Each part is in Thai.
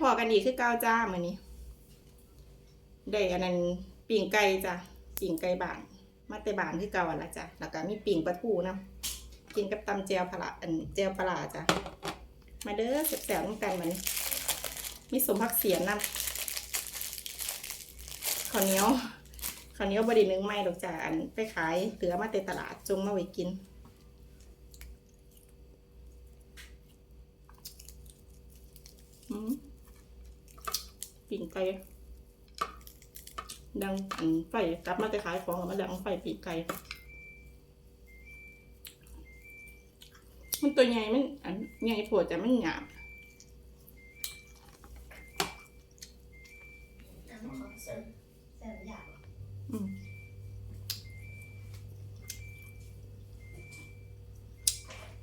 พอกันอีกคือเก้าจ้ามือนี้ได้อันนั้นปิ่งไก่จ้ะปิ่งไก่บานมาแต่บานคือเก่าอันละจ้ะแล้วก็มีปิ่งปลาทูนะกินกับตำแจวปลาอันแจวปลาร้าจ้ะมาเด้อแสบๆน้ำกันมานี่มีสมพักเสียนนำข้าวเหนียวข้าวเหนียวบดีนึงไม่ดอกจ้ะอันไปขายเหลือมาแต่ตลาดจงมาไว้กินอืม ปิ่งไก่ดังอันไฟกลับมาจะขายของกับมาดังไฟปีกไก่มันตัวใหญ่มันอันใหญ่โผดแต่มันหยาบน้ำของเสริมเสริมอยากอืม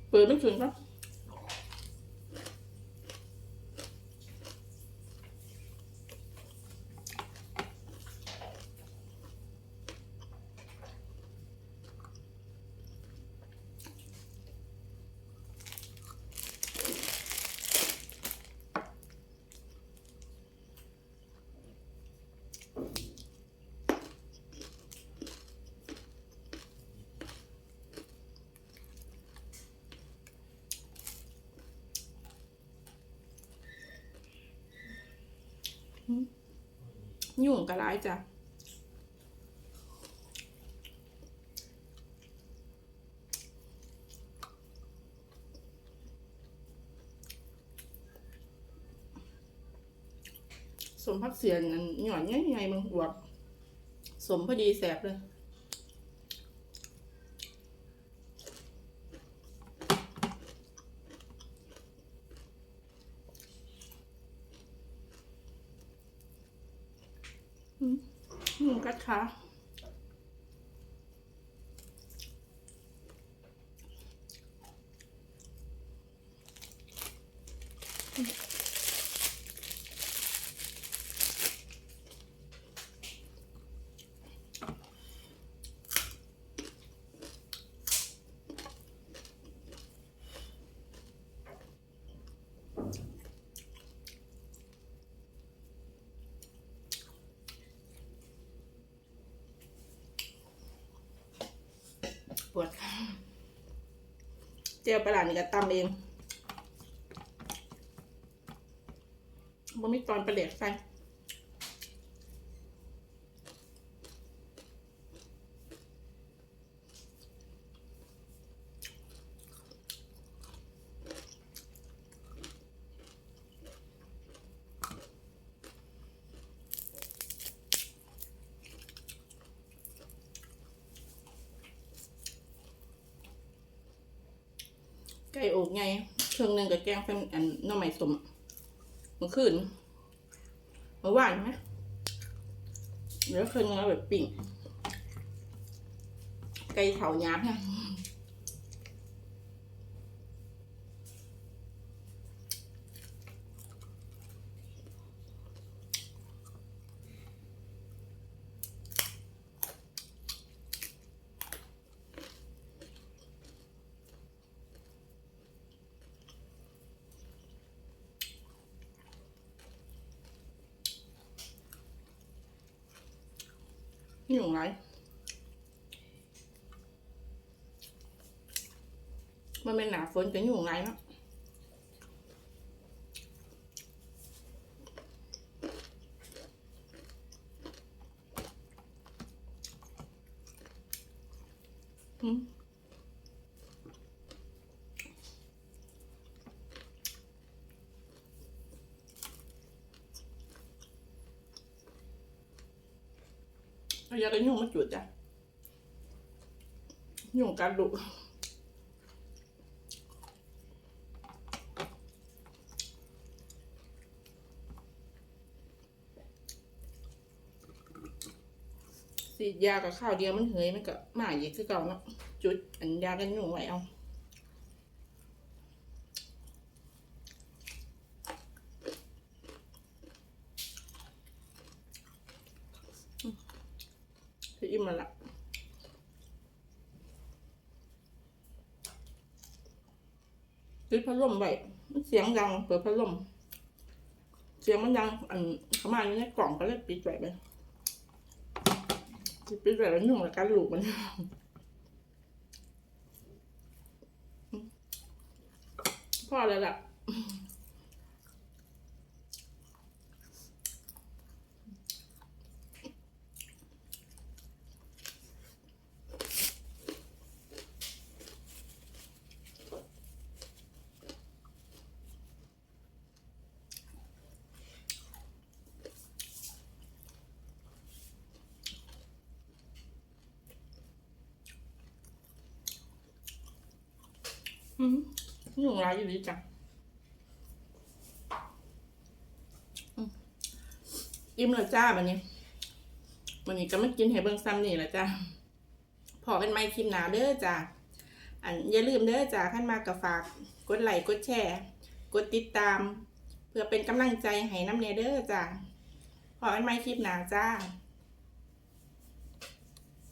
เปิดไม่ถึงครับ ยุ่งกระไรจ้ะสมพักเสียนอันหย่อนง่ายๆมึงอวบสมพอดีแสบเลย หมูก ปวดเจียวปลาหลาดนี่ก็ตำเองบ่มีตอนประเด็กใส่ ไก่อกไงเครื่องหนึ่งกับแกงเป็นอันน้อใหม่สมเมื่อคืนเมื่อวานไหมเดี๋ยวเครื่องนึงแบบปิ่งไก่เผาหยาบเนี่ย นี่ของไรมันเป็นหนาฝนจะอยู่ไงเนาะอืม ยากันยุงมาจุดจ้ะยุ่งกัดดุสีดยากับข้าวเดียวมันเหยมันก็มาอีกคือเก่าเนาะจุดอันยากันยุงไว้เอา คืออิ่มแล้วล่ะปิดพัดลมไว้เสียงดังเปิดพัดลม เสียงมันยังอันเขามาอยู่ในกล่องก็เลยปิดไว้เลยปิดไว้แล้วยุ่งกับการลูกมันพอแล้วล่ะ อืมยุ่ร้ายอยู่ดีจังอิ่มแล้วจ้าวันนี้ วันนี้ก็ไม่กินให้เบิ่งซ้ำนี่แหละจ้าพอกันไหมคลิปหนาเด้อจ้าอันอย่าลืมเด้อจ้าขั้นมากกับฝาก กดไลค์กดแชร์ กดติดตาม เพื่อเป็นกำลังใจให้น้ำเนเด้อจ้าพอกันไหมคลิปหนาจ้า